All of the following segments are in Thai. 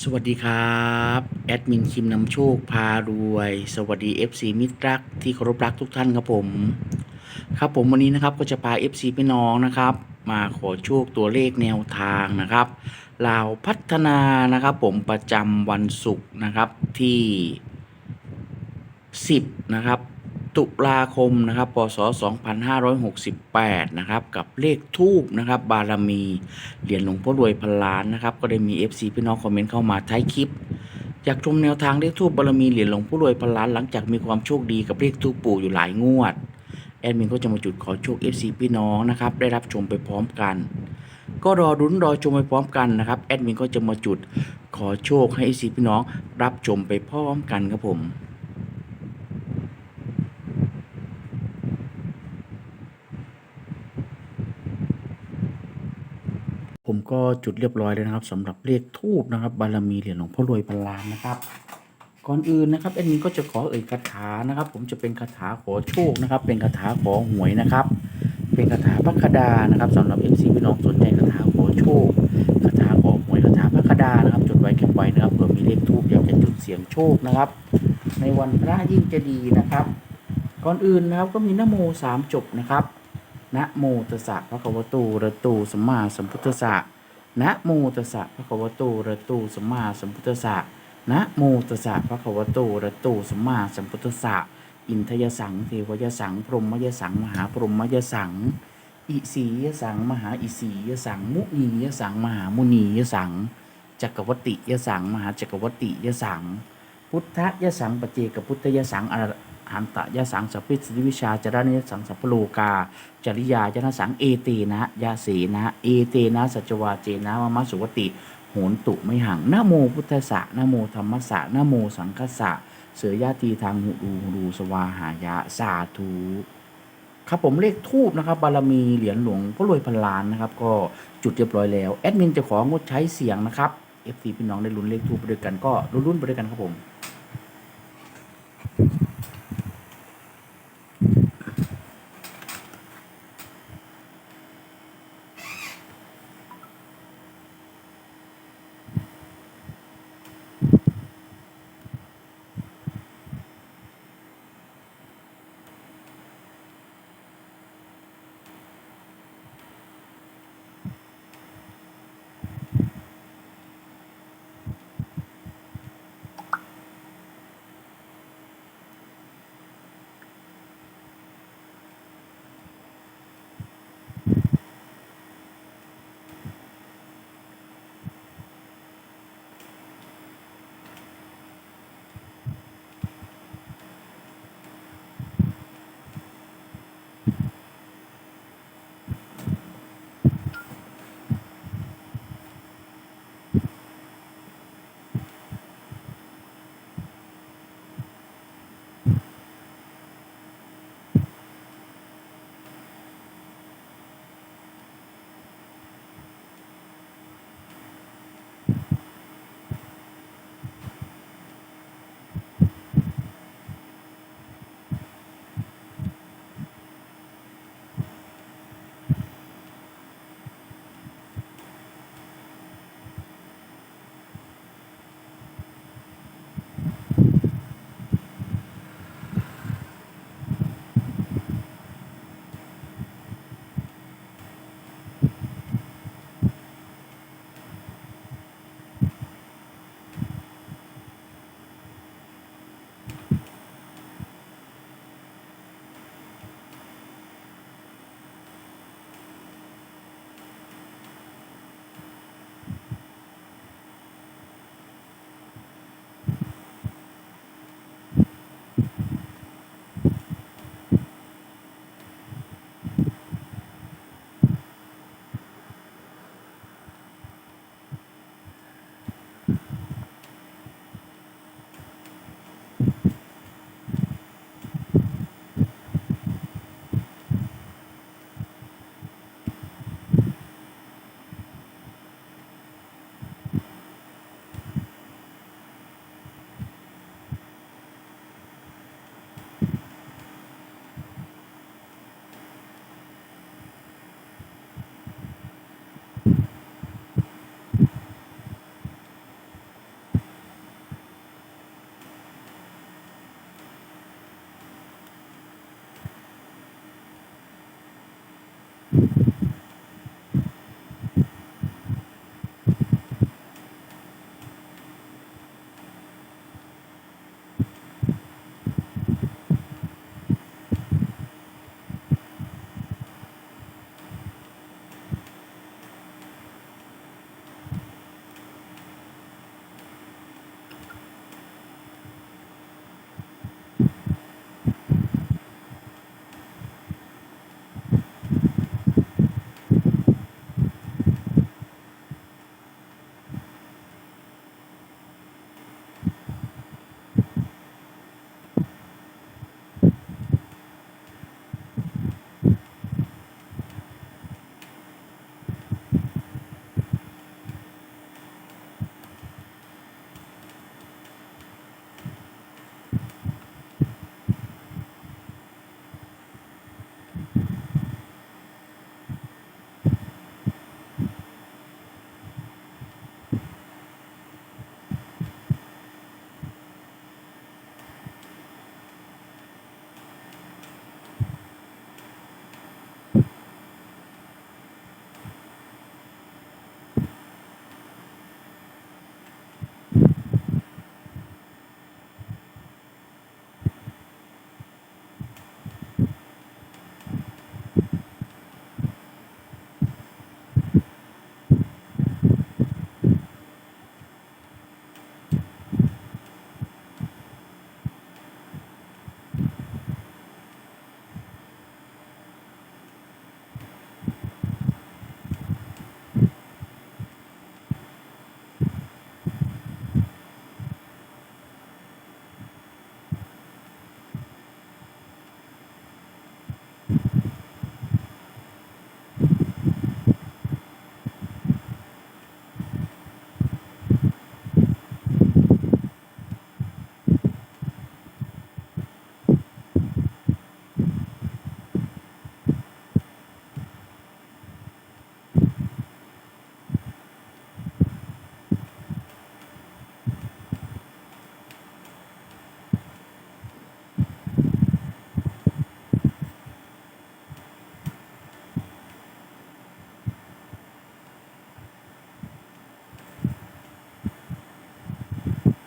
สวัสดีครับ แอดมินคิมนำโชคพารวย สวัสดี FC มิตรรักที่เคารพรักทุกท่านครับผม ครับผมวันนี้นะครับก็จะพา FC พี่น้องนะครับ มาขอโชคตัวเลขแนวทางนะครับลาวพัฒนานะครับผมประจำวันศุกร์นะครับที่ 10 นะครับ ตุลาคมนะครับพศ 2568 นะครับกับเลขทูบนะครับบารมีเหรียญหลวงพ่อรวยพันล้านนะครับก็ได้มี FC พี่น้องคอมเมนต์เข้ามาท้ายคลิปอยากชมแนวทางเลขทูบบารมีเหรียญหลวงพ่อรวยพันล้านหลังจากมีความโชคดีกับเลขทูบปู่อยู่หลายงวด แอดมินก็จะมาจุดขอโชค FC พี่น้องนะครับได้รับชมไปพร้อมกัน ก็รอรุ้นรอชมไปพร้อมกันนะครับแอดมินก็จะมาจุดขอโชคให้ FC พี่น้องรับชมไปพร้อมกันครับผม ผมก็จุดเรียบร้อยแล้วนะครับสำหรับเลขทูบนะครับ บารมีเหรียญหลวงพ่อรวยพันล้านนะครับ ก่อนอื่นนะครับแอดมินก็จะขอเอ่ยคาถานะครับ ผมจะเป็นคาถาขอโชคนะครับ เป็นคาถาขอหวยนะครับ เป็นคาถาพระคดานะครับสำหรับ MC พี่น้องสนใจคาถาขอโชคคาถาขอหวยคาถาพระคดานะครับ จดไว้เก็บไว้นะครับเผื่อมีเลขทูบอยากจะจุดเสียงโชคนะครับ ในวันพระยิ่งจะดีนะครับ ก่อนอื่นนะครับก็มีนโมสามจบนะครับ นะโมตัสสะพระคะวะโตอะระโตสัมมาสัมพุทธัสสะนะโมตัสสะพระคะวะโตอะระโตสัมมาสัมพุทธัสสะนะโมตัสสะพระคะวะโตอะระโตสัมมาสัมพุทธัสสะอินทยสังเทวยสัง พรหมยสัง มหาพรหมยสัง อิสียสัง มหาอิสียสัง มุนียสัง มหามุนียสัง จักรวติยสัง มหาจักรวติยสัง พุทธยสังปเจกพุทธยสังอร หันตะยสังสัพพิสิทธิวิชาจารณยสังสัพพโลกา จริยายนสังเอเตนะยาเสนะเอเตนะสัจวาเจนะมะมะสุวติโหนตุไม่หังนะโมพุทธะนะโมธรรมะนะโมสังคสะเสือยาตีทางหูดูรูสวาหายะสาธุครับผมเลขทูบนะครับบารมีเหรียญหลวงพ่อรวยพันล้านนะครับ ก็จุดเรียบร้อยแล้วแอดมินจะของดใช้เสียงนะครับ FC พี่น้องได้ลุ้นเลขทูบไปด้วยกันก็ลุ้นๆไปด้วยกันครับผม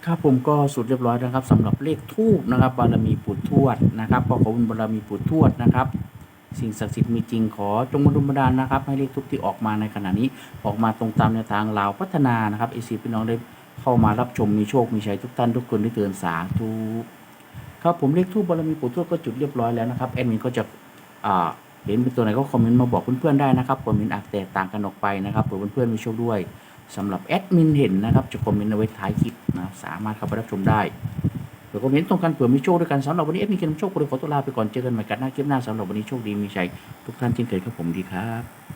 ครับผมก็สุดเรียบร้อยแล้วครับสำหรับเลขทูบนะครับบารมีปู่ทวดนะครับก็ขอบคุณบารมีปู่ทวดนะครับสิ่งศักดิ์สิทธิ์มีจริงขอจงมาดุบันดาลนะครับ ให้เลขทูบที่ออกมาในขณะนี้ออกมาตรงตามแนวทางลาวพัฒนานะครับเอซีพี่น้องได้เข้ามารับชมมีโชคมีชัยทุกท่านทุกคนได้เตือนสาธุครับผมเลขทูบบารมีปู่ทวดก็จุดเรียบร้อยแล้วนะครับแอดมินก็จะอ่าเห็นเป็นตัวไหนก็คอมเมนต์มาบอกเพื่อนๆได้นะครับคอมเมนต์อาจแตกต่างกันออกไปนะครับเผื่อเพื่อนๆมีโชคด้วย สำหรับแอดมินเห็นนะครับจะคอมเมนต์เอาไว้ท้ายคลิปนะสามารถเข้าไปรับชมได้เผื่อคอมเมนต์ตรงกันเผื่อมีโชคด้วยกันสำหรับวันนี้แอดมินเกมโชคเลยขอตัวลาไปก่อนเจอกันใหม่กันหน้าคลิปหน้าสำหรับวันนี้โชคดีมีชัยทุกท่านเช่นเคยครับผมดีครับ